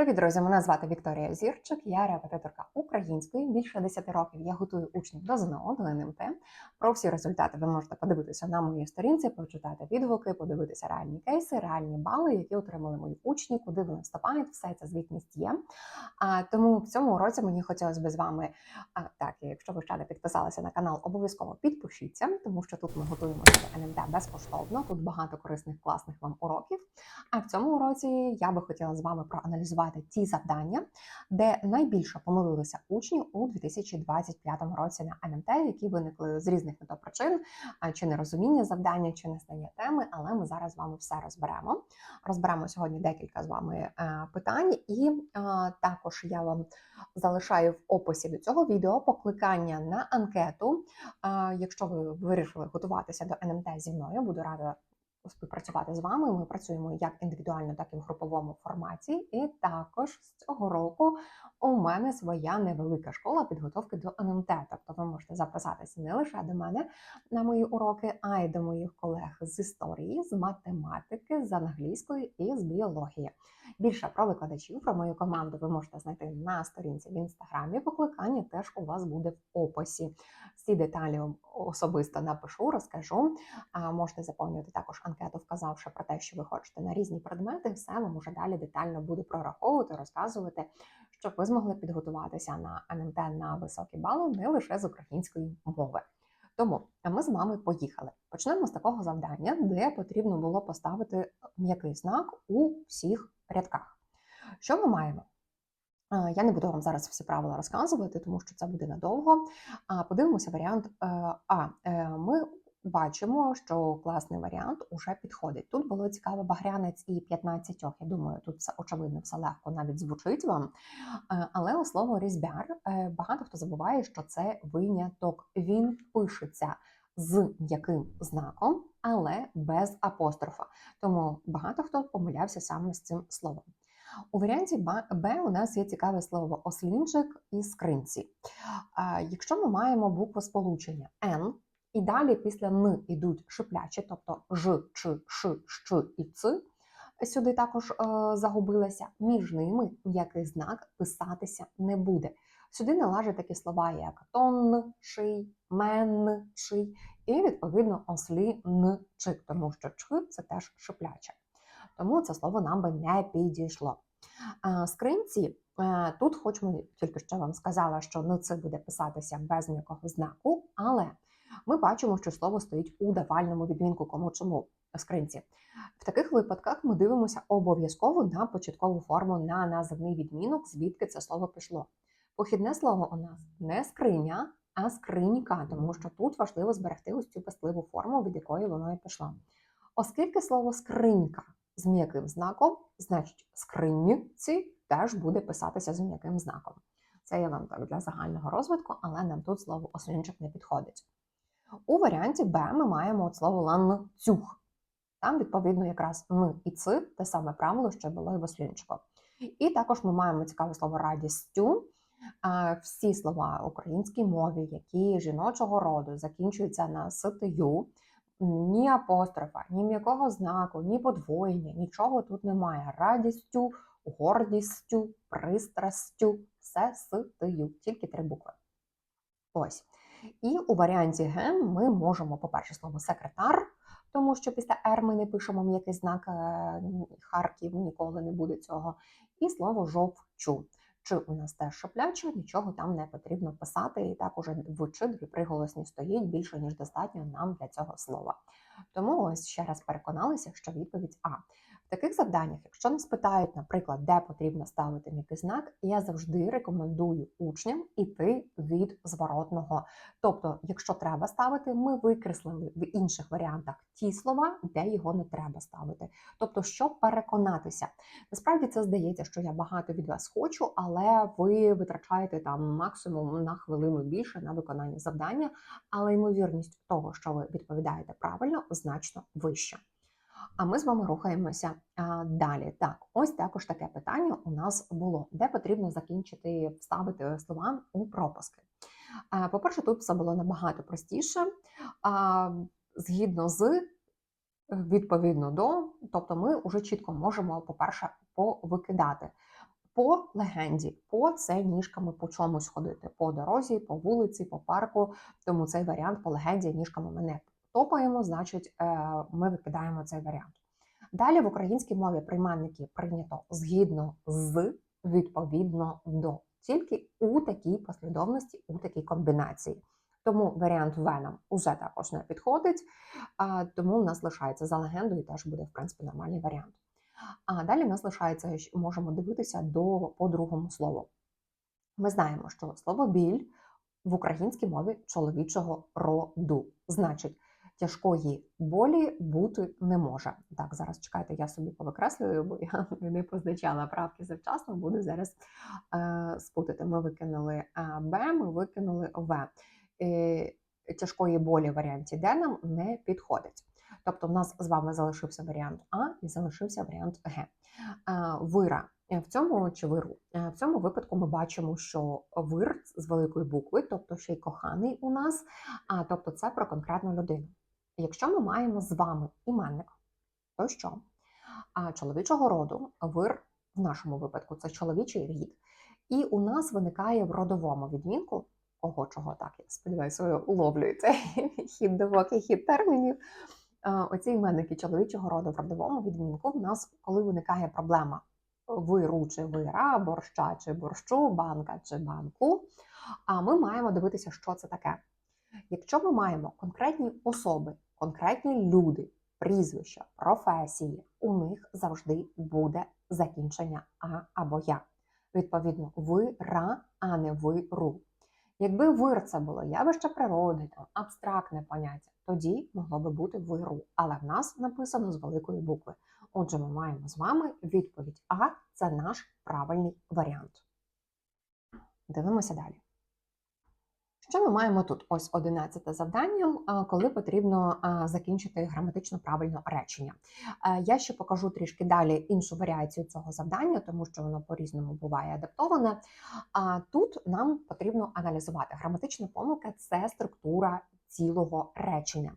Привіт, друзі! Мене звати Вікторія Зірчик, я репетиторка української. Більше 10 років я готую учнів до ЗНО, до НМТ. Про всі результати ви можете подивитися на моїй сторінці, почитати відгуки, подивитися реальні кейси, реальні бали, які отримали мої учні, куди вони вступають. Все ця звітність є. А тому в цьому уроці мені хотілося б з вами а, так. Якщо ви ще не підписалися на канал, обов'язково підпишіться, тому що тут ми готуємося до НМТ безкоштовно. Тут багато корисних класних вам уроків. А в цьому уроці я би хотіла з вами проаналізувати ті завдання, де найбільше помилилися учні у 2025 році на НМТ, які виникли з різних на то причин, чи нерозуміння завдання, чи незнання теми. Але ми зараз з вами все розберемо. Розберемо сьогодні декілька з вами е, питань, і е, також я вам залишаю в описі до цього відео покликання на анкету. Е, Якщо ви вирішили готуватися до НМТ зі мною, буду рада співпрацювати з вами. Ми працюємо як індивідуально, так і в груповому форматі. І також з цього року у мене своя невелика школа підготовки до НМТ. Тобто ви можете записатися не лише до мене на мої уроки, а й до моїх колег з історії, з математики, з англійської і з біології. Більше про викладачів, про мою команду ви можете знайти на сторінці в інстаграмі. Покликання теж у вас буде в описі. Всі деталі особисто напишу, розкажу. А можете заповнювати також анкету, вказавши про те, що ви хочете на різні предмети. Все вам уже далі детально буду прораховувати, розказувати, щоб ви змогли підготуватися на НМТ на високі бали не лише з української мови. Тому ми з вами поїхали. Почнемо з такого завдання, де потрібно було поставити м'який знак у всіх рядках. Що ми маємо? Я не буду вам зараз всі правила розказувати, тому що це буде надовго. А подивимося варіант е, А. Е, Ми бачимо, що класний варіант уже підходить. Тут було цікаво багрянець і 15. Я думаю, тут все очевидно, все легко навіть звучить вам. Е, Але слово різьбяр е, багато хто забуває, що це виняток. Він пишеться з м'яким знаком, але без апострофа. Тому багато хто помилявся саме з цим словом. У варіанті Б у нас є цікаве слово ослінчик і скринці. Якщо ми маємо букву сполучення Н, і далі після Н ідуть шиплячі, тобто Ж, Ч, Ш, Щ і Ц, сюди також е, загубилися, між ними м'який знак писатися не буде. Сюди належать такі слова, як тонший, менший, і відповідно ослінчик, тому що ч це теж шипляче. Тому це слово нам би не підійшло. А, Скринці е, тут, хоч ми тільки що вам сказала, що ну це буде писатися без м'якого знаку, але ми бачимо, що слово стоїть у давальному відмінку. Кому чому скринці? В таких випадках ми дивимося обов'язково на початкову форму на називний відмінок, звідки це слово пішло. Похідне слово у нас не скриня, а скринька, тому що тут важливо зберегти ось цю пестливу форму, від якої воно і пішло. Оскільки слово скринька з м'яким знаком, значить скриньці теж буде писатися з м'яким знаком. Це я вам так для загального розвитку, але нам тут слово ослінчик не підходить. У варіанті Б ми маємо от слово ланцюг. Там, відповідно, якраз Н і Ц, те саме правило, що було і в ослінчику. І також ми маємо цікаве слово радістю. Всі слова українській мові, які жіночого роду закінчуються на ситию, ні апострофа, ні м'якого знаку, ні подвоєння, нічого тут немає. Радістю, гордістю, пристрастю, все ситию, тільки три букви. Ось. І у варіанті ген ми можемо, по-перше, слово секретар, тому що після Р ми не пишемо м'який знак е, Харків, ніколи не буде цього. І слово жовчу. Чи у нас теж шопляче, нічого там не потрібно писати, і так уже в чи приголосні стоїть більше, ніж достатньо нам для цього слова. Тому ось ще раз переконалися, що відповідь А. В таких завданнях, якщо нас питають, наприклад, де потрібно ставити м'який знак, я завжди рекомендую учням іти від зворотного. Тобто, якщо треба ставити, ми викреслили в інших варіантах ті слова, де його не треба ставити. Тобто, щоб переконатися, насправді це здається, що я багато від вас хочу, але ви витрачаєте там максимум на хвилину більше на виконання завдання, але ймовірність того, що ви відповідаєте правильно, значно вища. А ми з вами рухаємося далі. Так, ось також таке питання у нас було, де потрібно закінчити вставити слова у пропуски. По-перше, тут все було набагато простіше. Згідно з відповідно до, тобто ми вже чітко можемо, по-перше, повикидати. По легенді, по це ніжками по чомусь ходити, по дорозі, по вулиці, по парку. Тому цей варіант по легенді ніжками ми не топаємо, значить, е, ми викидаємо цей варіант. Далі в українській мові прийменники прийнято згідно з, відповідно до, тільки у такій послідовності, у такій комбінації. Тому варіант В нам уже також не підходить, тому в нас лишається за легендою, теж буде, в принципі, нормальний варіант. А далі в нас лишається, що можемо дивитися до по другому слову. Ми знаємо, що слово біль в українській мові чоловічого роду. Значить, тяжкої болі бути не може. Так, зараз чекайте, я собі повикреслюю, бо я не позначала правки завчасно, буду зараз е, спутати. Ми викинули е, Б, ми викинули В. Е, тяжкої болі в варіанті Д нам не підходить. Тобто, в нас з вами залишився варіант А і залишився варіант Г. Е, Вира Е, в цьому чи виру в цьому випадку ми бачимо, що вир з великої букви, тобто ще й коханий у нас, а тобто це про конкретну людину. Якщо ми маємо з вами іменник, то що? А чоловічого роду вир в нашому випадку це чоловічий рід, і у нас виникає в родовому відмінку кого чого так, я сподіваюся, ви уловлюєте хід довокий хід термінів. Оці іменники чоловічого роду в родовому відмінку в нас, коли виникає проблема виру чи вира, борща чи борщу, банка чи банку, а ми маємо дивитися, що це таке. Якщо ми маємо конкретні особи, конкретні люди, прізвища, професії, у них завжди буде закінчення А або Я. Відповідно, вира, а не виру. Якби вир це було явище природи, там абстрактне поняття, тоді могло би бути виру. Але в нас написано з великої букви. Отже, ми маємо з вами відповідь А це наш правильний варіант. Дивимося далі. Що ми маємо тут? Ось 11 завдання, коли потрібно закінчити граматично правильно речення. Я ще покажу трішки далі іншу варіацію цього завдання, тому що воно по-різному буває адаптоване. А тут нам потрібно аналізувати. Граматична помилка це структура цілого речення.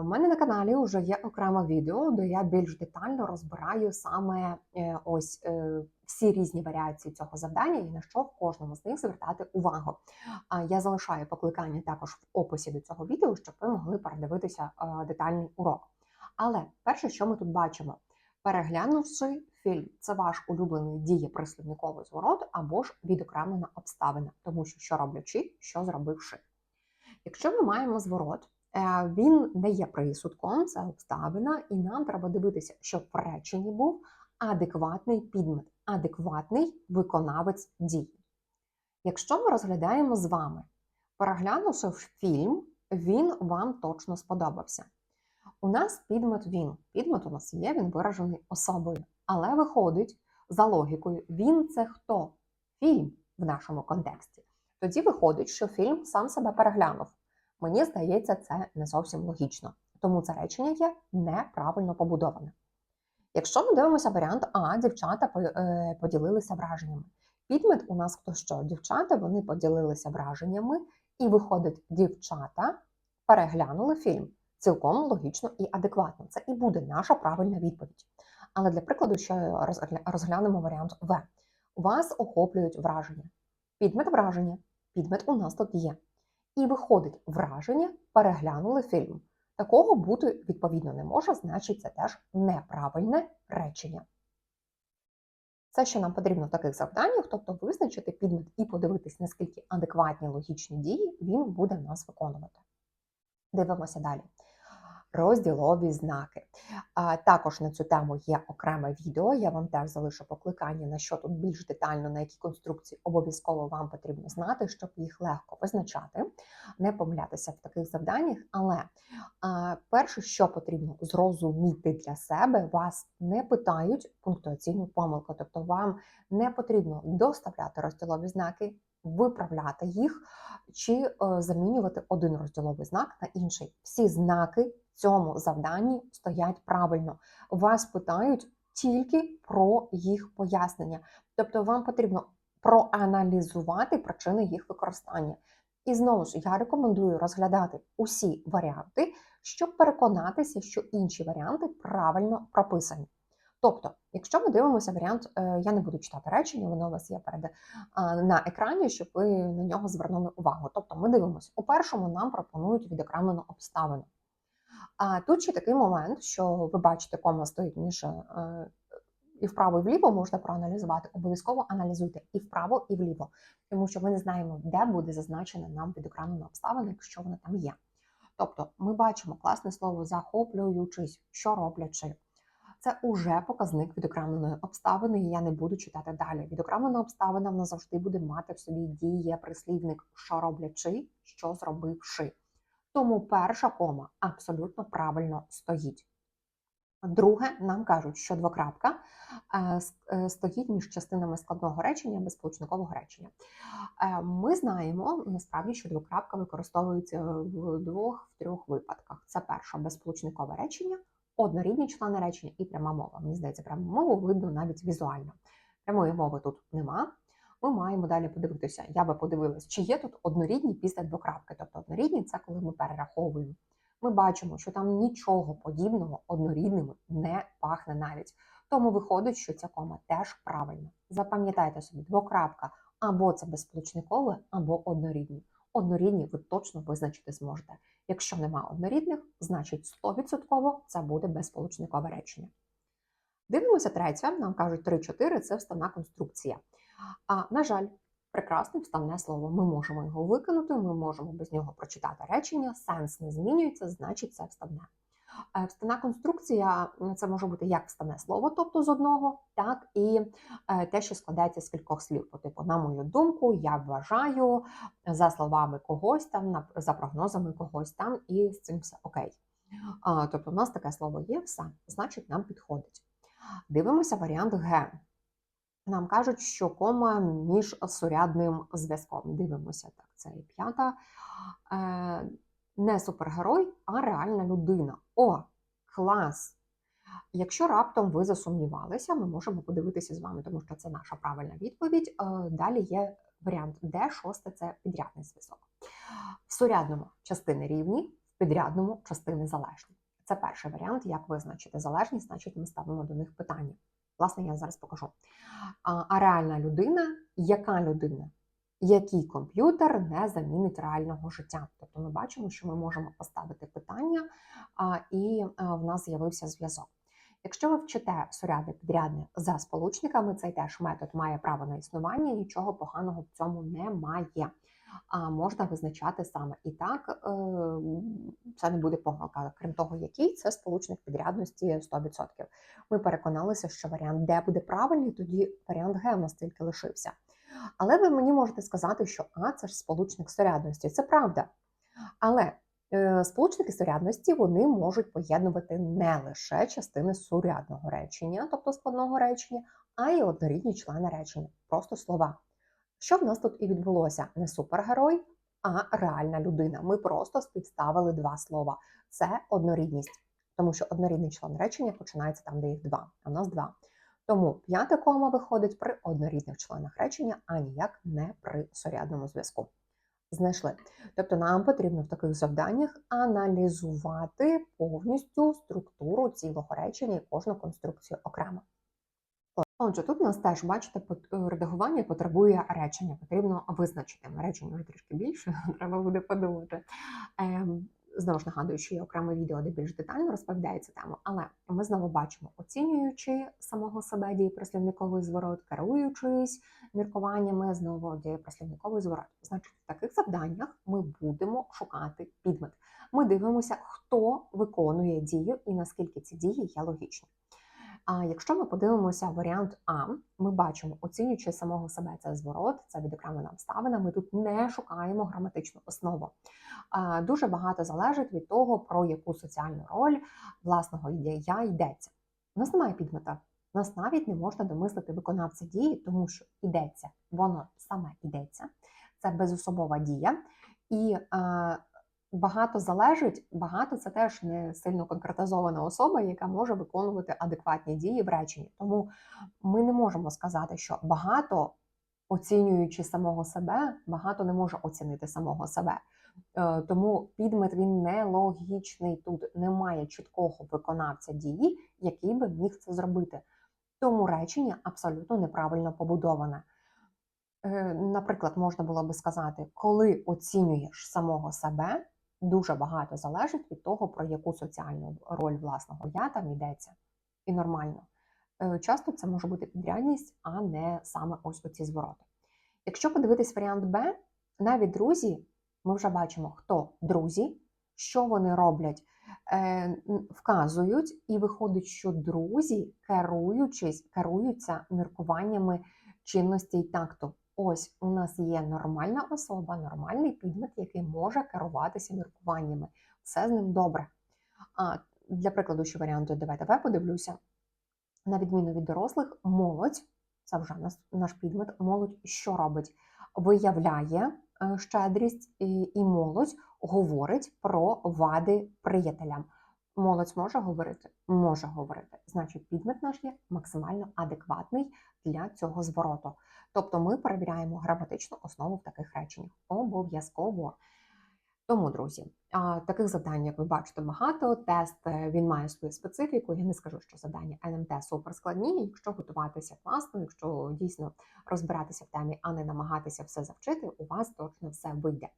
У мене на каналі вже є окреме відео, де я більш детально розбираю саме е, ось е, всі різні варіації цього завдання і на що в кожному з них звертати увагу. Я залишаю покликання також в описі до цього відео, щоб ви могли передивитися е, детальний урок. Але перше, що ми тут бачимо, переглянувши фільм, це ваш улюблений дієприслівниковий зворот або ж відокремлена обставина, тому що що роблячи, що зробивши. Якщо ми маємо зворот, е, він не є присудком, це обставина, і нам треба дивитися, щоб в реченні був адекватний підмет, адекватний виконавець дій. Якщо ми розглядаємо з вами, переглянувши фільм, він вам точно сподобався. У нас підмет він. Підмет у нас є, він виражений особою. Але виходить, за логікою, він це хто? Фільм в нашому контексті. Тоді виходить, що фільм сам себе переглянув. Мені здається, це не зовсім логічно. Тому це речення є неправильно побудоване. Якщо ми дивимося варіант А, дівчата е, поділилися враженнями. Підмет у нас хто що? Дівчата вони поділилися враженнями, і виходить, дівчата переглянули фільм. Цілком логічно і адекватно. Це і буде наша правильна відповідь. Але для прикладу ще розглянемо варіант В. Вас охоплюють враження. Підмет враження. Підмет у нас тут є. І виходить враження, переглянули фільм. Такого бути відповідно не може, значить, це теж неправильне речення. Це, що нам потрібно в таких завданнях, тобто визначити підмет і подивитись, наскільки адекватні логічні дії він буде в нас виконувати. Дивимося далі. Розділові знаки. А, також на цю тему є окреме відео. Я вам теж залишу покликання, на що тут більш детально, на які конструкції обов'язково вам потрібно знати, щоб їх легко визначати, не помилятися в таких завданнях. Але а, перше, що потрібно зрозуміти для себе, вас не питають пунктуаційну помилку, тобто вам не потрібно доставляти розділові знаки, виправляти їх чи е, замінювати один розділовий знак на інший. Всі знаки цьому завданні стоять правильно. Вас питають тільки про їх пояснення. Тобто вам потрібно проаналізувати причини їх використання. І знову ж я рекомендую розглядати усі варіанти, щоб переконатися, що інші варіанти правильно прописані. Тобто, якщо ми дивимося варіант, е, я не буду читати речення, воно у вас є перед на екрані, щоб ви на нього звернули увагу. Тобто, ми дивимося, у першому нам пропонують відокремлену обставину. А тут ще такий момент, що ви бачите, кома стоїть між е, і вправо, і вліво можна проаналізувати. Обов'язково аналізуйте і вправо, і вліво, тому що ми не знаємо, де буде зазначена нам відокремлена обставина, якщо вона там є. Тобто, ми бачимо класне слово захоплюючись, що роблячи. Це уже показник відокремленої обставини, і я не буду читати далі. Відокремлена обставина вона завжди буде мати в собі діє прислівник, що роблячи, що зробивши. Тому перша кома абсолютно правильно стоїть. Друге, нам кажуть, що двокрапка е, е, стоїть між частинами складного речення безполучникового речення. Е, Ми знаємо насправді, що двокрапка використовується в двох в трьох випадках. Це перше безполучникове речення, однорідні члени речення і пряма мова. Мені здається, пряму мову видно навіть візуально. Прямої мови тут нема. Ми маємо далі подивитися. Я би подивилась, чи є тут однорідні після двокрапки. Тобто однорідні це коли ми перераховуємо. Ми бачимо, що там нічого подібного однорідним не пахне навіть. Тому виходить, що ця кома теж правильна. Запам'ятайте собі, двокрапка або це безполучникове, або однорідні. Однорідні ви точно визначити зможете. Якщо нема однорідних, значить 100% це буде безполучникове речення. Дивимося третє, нам кажуть 3-4 це вставна конструкція. А на жаль, прекрасне вставне слово. Ми можемо його викинути, ми можемо без нього прочитати речення, сенс не змінюється, значить це вставне. Е, Вставна конструкція це може бути як вставне слово, тобто з одного, так і е, те, що складається з кількох слів. По типу, на мою думку, я вважаю за словами когось там, за прогнозами когось там, і з цим все окей. Тобто, у нас таке слово є, все, значить, нам підходить. Дивимося варіант Г. Нам кажуть, що кома між сурядним зв'язком. Дивимося, так, це і п'ята. Е, не супергерой, а реальна людина. О, клас! Якщо раптом ви засумнівалися, ми можемо подивитися з вами, тому що це наша правильна відповідь. Е, Далі є варіант Д, шосте це підрядний зв'язок. В сурядному частини рівні, в підрядному частини залежні. Це перший варіант, як визначити залежність, значить ми ставимо до них питання. Власне, я зараз покажу. А, а реальна людина, яка людина? Який комп'ютер не замінить реального життя? Тобто ми бачимо, що ми можемо поставити питання, а, і а, в нас з'явився зв'язок. Якщо ви вчите сурядне підрядне за сполучниками, цей теж метод має право на існування, нічого поганого в цьому немає. А можна визначати саме і так, е, це не буде помилка. Крім того, який це сполучник підрядності 100%. Ми переконалися, що варіант Д буде правильний, тоді варіант Г у нас тільки лишився. Але ви мені можете сказати, що А це ж сполучник сурядності. Це правда. Але е, сполучники сурядності вони можуть поєднувати не лише частини сурядного речення, тобто складного речення, а й однорідні члени речення, просто слова. Що в нас тут і відбулося? Не супергерой, а реальна людина. Ми просто співставили два слова. Це однорідність, тому що однорідний член речення починається там, де їх два, а в нас два. Тому п'яте кома виходить при однорідних членах речення, а ніяк не при сурядному зв'язку. Знайшли. Тобто нам потрібно в таких завданнях аналізувати повністю структуру цілого речення і кожну конструкцію окремо. Отже, тут у нас теж, бачите, пот- редагування потребує речення. Потрібно визначити. Речення вже трішки більше, треба буде подумати. Ем, Знову ж нагадую, що є окреме відео, де більш детально розповідає цю тему. Але ми знову бачимо, оцінюючи самого себе дієприслівниковий зворот, керуючись міркуваннями, знову дієприслівниковий зворот. Значить, в таких завданнях ми будемо шукати підмет. Ми дивимося, хто виконує дію і наскільки ці дії є логічні. А якщо ми подивимося варіант А, ми бачимо, оцінюючи самого себе це зворот, це відокремлена обставина. Ми тут не шукаємо граматичну основу. Дуже багато залежить від того, про яку соціальну роль власного я йдеться. У нас немає підмета. Нас навіть не можна домислити виконавця дії, тому що йдеться, воно саме йдеться. Це безособова дія. І е, багато залежить, багато це теж не сильно конкретизована особа, яка може виконувати адекватні дії в реченні. Тому ми не можемо сказати, що багато, оцінюючи самого себе, багато не може оцінити самого себе. Е, Тому підмет він нелогічний. Тут немає чіткого виконавця дії, який би міг це зробити. Тому речення абсолютно неправильно побудоване. Е, Наприклад, можна було би сказати, коли оцінюєш самого себе, дуже багато залежить від того, про яку соціальну роль власного я там йдеться. І нормально. Е, Часто це може бути підрядність, а не саме ось оці звороти. Якщо подивитись варіант Б, навіть друзі, ми вже бачимо, хто друзі, що вони роблять, е, вказують, і виходить, що друзі, керуючись, керуються міркуваннями чинності і такту. Ось у нас є нормальна особа, нормальний підмет, який може керуватися міркуваннями. Все з ним добре. А для прикладу, ще варіанту, давайте я подивлюся. На відміну від дорослих, молодь, це вже наш, підмет, молодь що робить? Виявляє е, щедрість, і молодь говорить про вади приятелям. Молодь може говорити? Може говорити. Значить, підмет наш є максимально адекватний для цього звороту. Тобто ми перевіряємо граматичну основу в таких реченнях. Обов'язково. Тому, друзі, таких завдань, як ви бачите, багато. Тест е, він має свою специфіку. Я не скажу, що завдання НМТ суперскладні. Якщо готуватися класно, якщо дійсно розбиратися в темі, а не намагатися все завчити, у вас точно все вийде.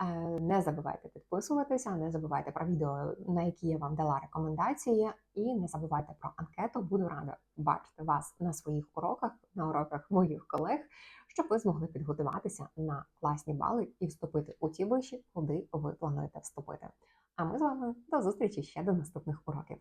Е, Не забувайте підписуватися, не забувайте про відео, на які я вам дала рекомендації, і не забувайте про анкету. Буду рада бачити вас на своїх уроках, на уроках моїх колег, щоб ви змогли підготуватися на класні бали і вступити у ті виші, куди ви плануєте вступити. А ми з вами до зустрічі ще до наступних уроків.